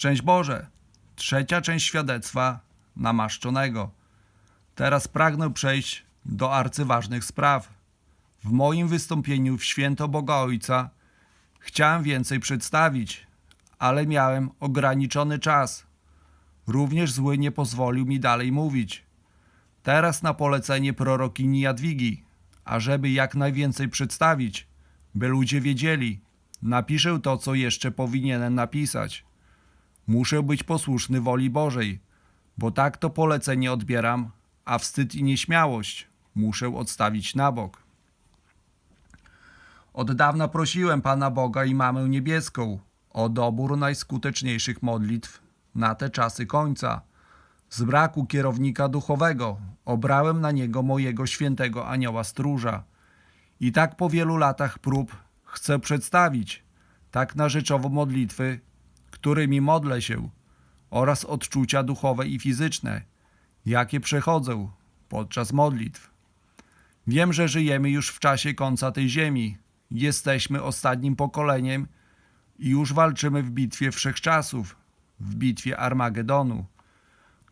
Szczęść Boże! Trzecia część świadectwa namaszczonego. Teraz pragnę przejść do arcyważnych spraw. W moim wystąpieniu w święto Boga Ojca chciałem więcej przedstawić, ale miałem ograniczony czas. Również zły nie pozwolił mi dalej mówić. Teraz na polecenie prorokini Jadwigi, ażeby jak najwięcej przedstawić, by ludzie wiedzieli, napiszę to, co jeszcze powinienem napisać. Muszę być posłuszny woli Bożej, bo tak to polecenie odbieram, a wstyd i nieśmiałość muszę odstawić na bok. Od dawna prosiłem Pana Boga i Mamę Niebieską o dobór najskuteczniejszych modlitw na te czasy końca. Z braku kierownika duchowego obrałem na niego mojego świętego anioła stróża. I tak po wielu latach prób chcę przedstawić tak na rzeczowo modlitwy, którymi modlę się, oraz odczucia duchowe i fizyczne, jakie przechodzę podczas modlitw. Wiem, że żyjemy już w czasie końca tej ziemi. Jesteśmy ostatnim pokoleniem i już walczymy w bitwie wszechczasów, w bitwie Armagedonu.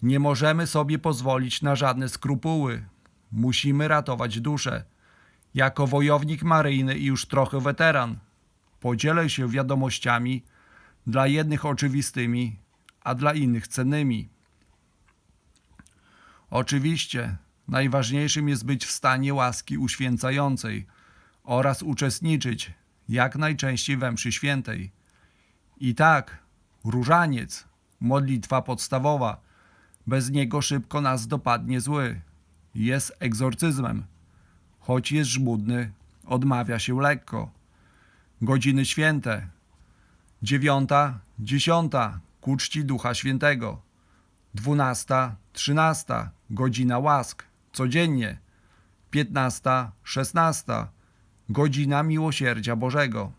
Nie możemy sobie pozwolić na żadne skrupuły. Musimy ratować duszę. Jako wojownik maryjny i już trochę weteran, podzielę się wiadomościami dla jednych oczywistymi, a dla innych cennymi. Oczywiście, najważniejszym jest być w stanie łaski uświęcającej oraz uczestniczyć jak najczęściej we mszy świętej. I tak, różaniec, modlitwa podstawowa, bez niego szybko nas dopadnie zły. Jest egzorcyzmem. Choć jest żmudny, odmawia się lekko. Godziny święte. Dziewiąta, dziesiąta, ku czci Ducha Świętego. Dwunasta, trzynasta, godzina łask, codziennie. Piętnasta, szesnasta, godzina miłosierdzia Bożego.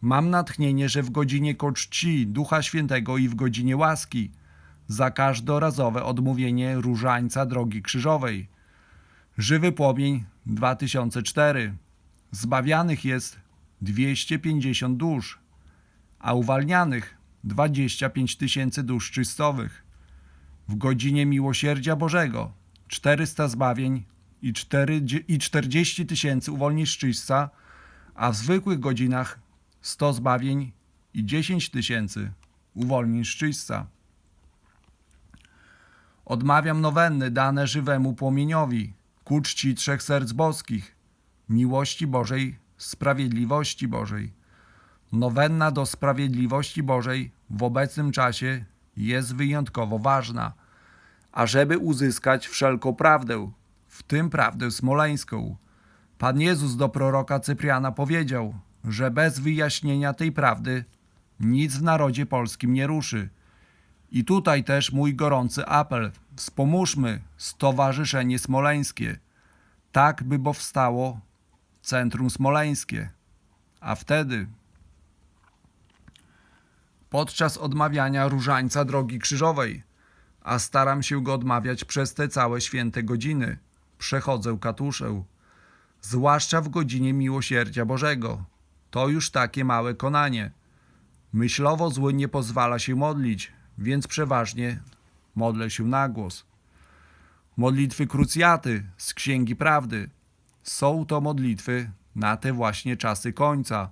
Mam natchnienie, że w godzinie ku czci Ducha Świętego i w godzinie łaski za każdorazowe odmówienie różańca drogi krzyżowej. Żywy płomień 2004. Zbawianych jest 250 dusz, a uwalnianych 25 tysięcy dusz czystowych. W godzinie miłosierdzia Bożego 400 zbawień i, 4, i 40 tysięcy czyśćca, a w zwykłych godzinach 100 zbawień i 10 tysięcy czyśćca. Odmawiam nowenny dane żywemu płomieniowi, ku czci trzech serc boskich, miłości Bożej, sprawiedliwości Bożej. Nowenna do sprawiedliwości Bożej w obecnym czasie jest wyjątkowo ważna, ażeby uzyskać wszelką prawdę, w tym prawdę smoleńską. Pan Jezus do proroka Cypriana powiedział, że bez wyjaśnienia tej prawdy nic w narodzie polskim nie ruszy. I tutaj też mój gorący apel. Wspomóżmy Stowarzyszenie Smoleńskie, tak by powstało Centrum Smoleńskie. A wtedy, podczas odmawiania różańca drogi krzyżowej, a staram się go odmawiać przez te całe święte godziny, przechodzę katuszę, zwłaszcza w godzinie miłosierdzia Bożego. To już takie małe konanie. Myślowo zły nie pozwala się modlić, więc przeważnie modlę się na głos. Modlitwy krucjaty z Księgi Prawdy. Są to modlitwy na te właśnie czasy końca.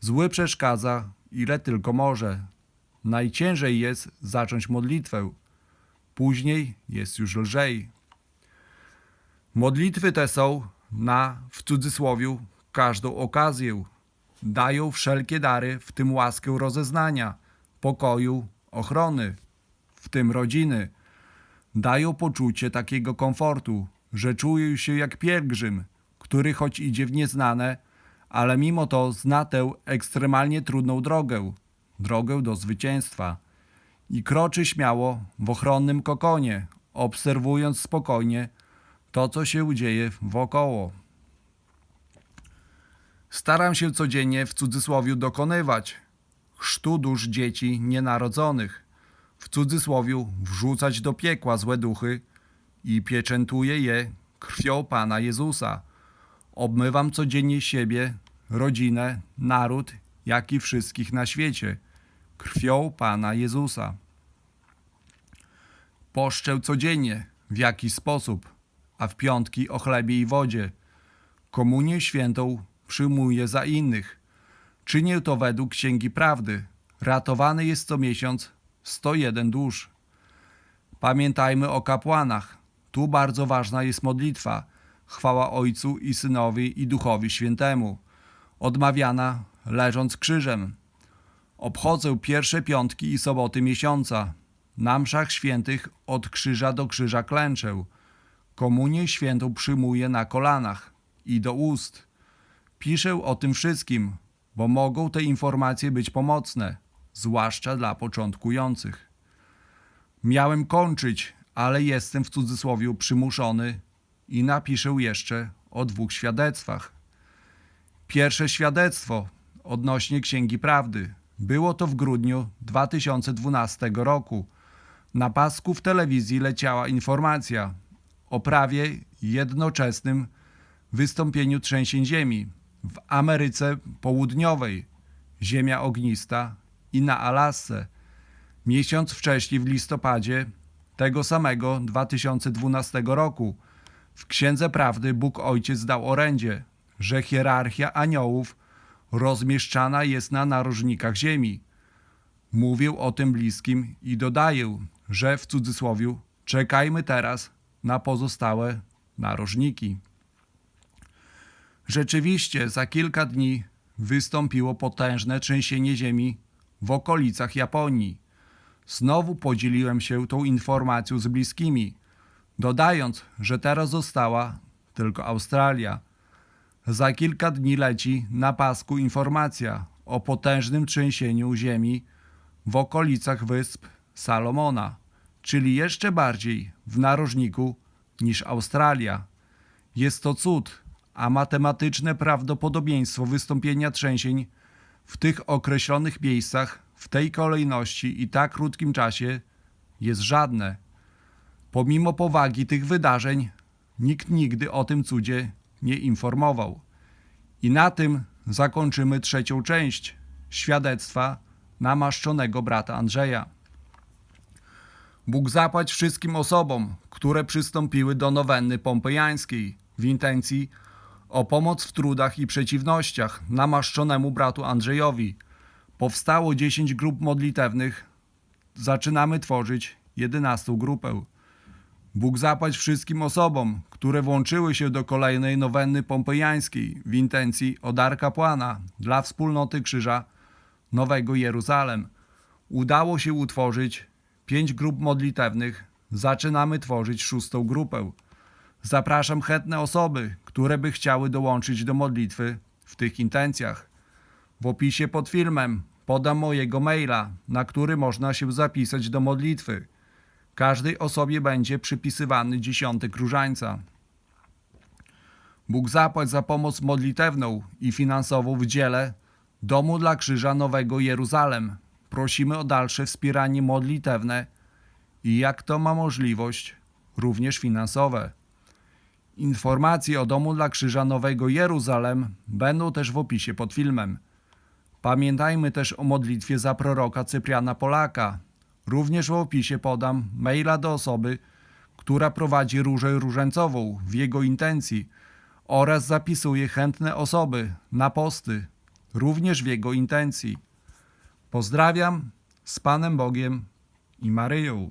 Zły przeszkadza, ile tylko może. Najciężej jest zacząć modlitwę. Później jest już lżej. Modlitwy te są na, w cudzysłowie, każdą okazję. Dają wszelkie dary, w tym łaskę rozeznania, pokoju, ochrony, w tym rodziny. Dają poczucie takiego komfortu, że czuję się jak pielgrzym, który choć idzie w nieznane, ale mimo to zna tę ekstremalnie trudną drogę, drogę do zwycięstwa i kroczy śmiało w ochronnym kokonie, obserwując spokojnie to, co się dzieje wokoło. Staram się codziennie w cudzysłowie dokonywać chrztu dusz dzieci nienarodzonych, w cudzysłowie wrzucać do piekła złe duchy i pieczętuję je krwią Pana Jezusa. Obmywam codziennie siebie, rodzinę, naród, jak i wszystkich na świecie. krwią Pana Jezusa. Poszczę codziennie, w jakiś sposób, a w piątki o chlebie i wodzie. Komunię świętą przyjmuję za innych. Czynię to według Księgi Prawdy. Ratowany jest co miesiąc 101 dusz. Pamiętajmy o kapłanach. Tu bardzo ważna jest modlitwa. Chwała Ojcu i Synowi i Duchowi Świętemu. Odmawiana leżąc krzyżem. Obchodzę pierwsze piątki i soboty miesiąca. Na mszach świętych od krzyża do krzyża klęczę. Komunię świętą przyjmuję na kolanach i do ust. Piszę o tym wszystkim, bo mogą te informacje być pomocne, zwłaszcza dla początkujących. Miałem kończyć, ale jestem w cudzysłowie przymuszony i napiszę jeszcze o dwóch świadectwach. Pierwsze świadectwo odnośnie Księgi Prawdy. Było to w grudniu 2012 roku. Na pasku w telewizji leciała informacja o prawie jednoczesnym wystąpieniu trzęsień ziemi w Ameryce Południowej, Ziemia Ognista i na Alasce. Miesiąc wcześniej, w listopadzie tego samego 2012 roku, w Księdze Prawdy Bóg Ojciec dał orędzie, że hierarchia aniołów rozmieszczana jest na narożnikach ziemi. Mówię o tym bliskim i dodaję, że w cudzysłowie czekajmy teraz na pozostałe narożniki. Rzeczywiście za kilka dni wystąpiło potężne trzęsienie ziemi w okolicach Japonii. Znowu podzieliłem się tą informacją z bliskimi, dodając, że teraz została tylko Australia. Za kilka dni leci na pasku informacja o potężnym trzęsieniu ziemi w okolicach wysp Salomona, czyli jeszcze bardziej w narożniku niż Australia. Jest to cud, a matematyczne prawdopodobieństwo wystąpienia trzęsień w tych określonych miejscach w tej kolejności i tak krótkim czasie jest żadne. Pomimo powagi tych wydarzeń, nikt nigdy o tym cudzie nie informował. I na tym zakończymy trzecią część świadectwa namaszczonego brata Andrzeja. Bóg zapłać wszystkim osobom, które przystąpiły do nowenny pompejańskiej w intencji o pomoc w trudach i przeciwnościach namaszczonemu bratu Andrzejowi. Powstało 10 grup modlitewnych. Zaczynamy tworzyć 11 grupę. Bóg zapłać wszystkim osobom, które włączyły się do kolejnej nowenny pompejańskiej w intencji o dar kapłana dla wspólnoty Krzyża Nowego Jeruzalem. Udało się utworzyć pięć grup modlitewnych. Zaczynamy tworzyć szóstą grupę. Zapraszam chętne osoby, które by chciały dołączyć do modlitwy w tych intencjach. W opisie pod filmem podam mojego maila, na który można się zapisać do modlitwy. Każdej osobie będzie przypisywany dziesiątek różańca. Bóg zapłać za pomoc modlitewną i finansową w dziele Domu dla Krzyża Nowego Jeruzalem. Prosimy o dalsze wspieranie modlitewne i jak to ma możliwość, również finansowe. Informacje o Domu dla Krzyża Nowego Jeruzalem będą też w opisie pod filmem. Pamiętajmy też o modlitwie za proroka Cypriana Polaka. Również w opisie podam maila do osoby, która prowadzi różę różańcową w jego intencji oraz zapisuje chętne osoby na posty, również w jego intencji. Pozdrawiam z Panem Bogiem i Maryją.